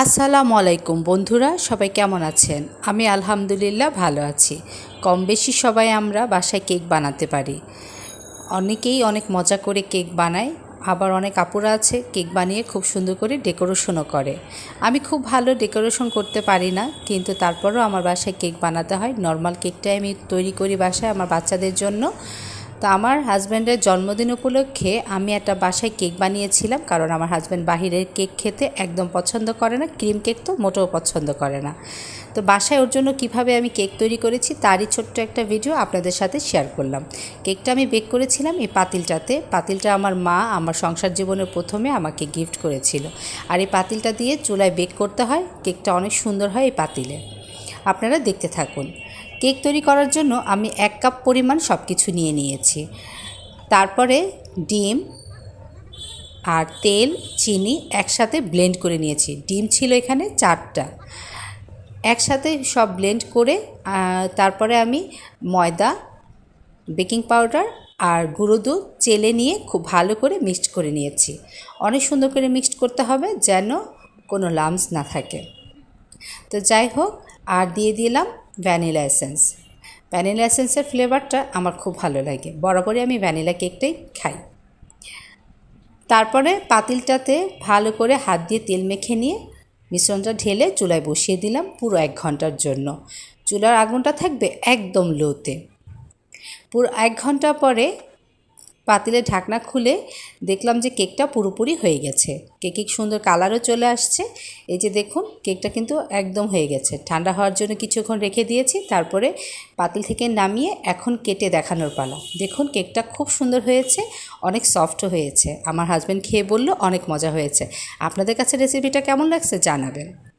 আসসালামু আলাইকুম বন্ধুরা, সবাই কেমন আছেন? আমি আলহামদুলিল্লাহ ভালো আছি। কম বেশি সবাই আমরা বাসায় কেক বানাতে পারি। অনেকেই অনেক মজা করে কেক বানায়, আবার অনেক আপুরা আছে কেক বানিয়ে খুব সুন্দর করে ডেকোরেশনও করে। আমি খুব ভালো ডেকোরেশন করতে পারি না, কিন্তু তারপরও আমার বাসায় কেক বানাতে হয়। নর্মাল কেকটাই আমি তৈরি করি বাসায় আমার বাচ্চাদের জন্য। তো আমার হাজব্যান্ডের জন্মদিন উপলক্ষে আমি একটা বাসায় কেক বানিয়েছিলাম, কারণ আমার হাজব্যান্ড বাহিরের কেক খেতে একদম পছন্দ করে না ক্রিম কেক তো মোটেও পছন্দ করে না। তো বাসায় ওর জন্য কীভাবে আমি কেক তৈরি করেছি তারই ছোট্ট একটা ভিডিও আপনাদের সাথে শেয়ার করলাম। কেকটা আমি বেক করেছিলাম এই পাতিলটাতে। পাতিলটা আমার মা আমার সংসার জীবনের প্রথমে আমাকে গিফট করেছিল। আর এই পাতিলটা দিয়ে চুলায় বেক করতে হয় কেকটা অনেক সুন্দর হয় এই পাতিলে। আপনারা দেখতে থাকুন। কেক তৈরি করার জন্য আমি এক কাপ পরিমাণ সব কিছু নিয়ে নিয়েছি। তারপরে ডিম আর তেল, চিনি একসাথে ব্লেন্ড করে নিয়েছি। ডিম ছিল এখানে চারটা। একসাথে সব ব্লেন্ড করে তারপরে আমি ময়দা, বেকিং পাউডার আর গুঁড়ো দুধ চেলে নিয়ে খুব ভালো করে মিক্সড করে নিয়েছি। অনেক সুন্দর করে মিক্সড করতে হবে যেন কোনো লামস না থাকে। তো যাই হোক আর দিয়ে দিলাম ভ্যানিলা এসেন্স। ভ্যানিলা এসেন্সের ফ্লেভারটা আমার খুব ভালো লাগে। বরাবরই আমি ভ্যানিলা কেকটাই খাই। তারপরে পাতিলটাতে ভালো করে হাত দিয়ে তেল মেখে নিয়ে মিশ্রণটা ঢেলে চুলায় বসিয়ে দিলাম পুরো এক ঘণ্টার জন্য। চুলার আগুনটা থাকবে একদম লোতে। পুরো এক ঘণ্টা পরে পাতিলের ঢাকনা খুলে দেখলাম যে কেকটা পুরোপুরি হয়ে গেছে। কেকে সুন্দর কালারও চলে আসছে। এই যে দেখুন, কেকটা কিন্তু একদম হয়ে গেছে। ঠান্ডা হওয়ার জন্য কিছুক্ষণ রেখে দিয়েছি, তারপরে পাতিল থেকে নামিয়ে এখন কেটে দেখানোর পালা। দেখুন, কেকটা খুব সুন্দর হয়েছে, অনেক সফটও হয়েছে। আমার হাজব্যান্ড খেয়ে বলল, অনেক মজা হয়েছে। আপনাদের কাছে রেসিপিটা কেমন লাগছে জানাবেন।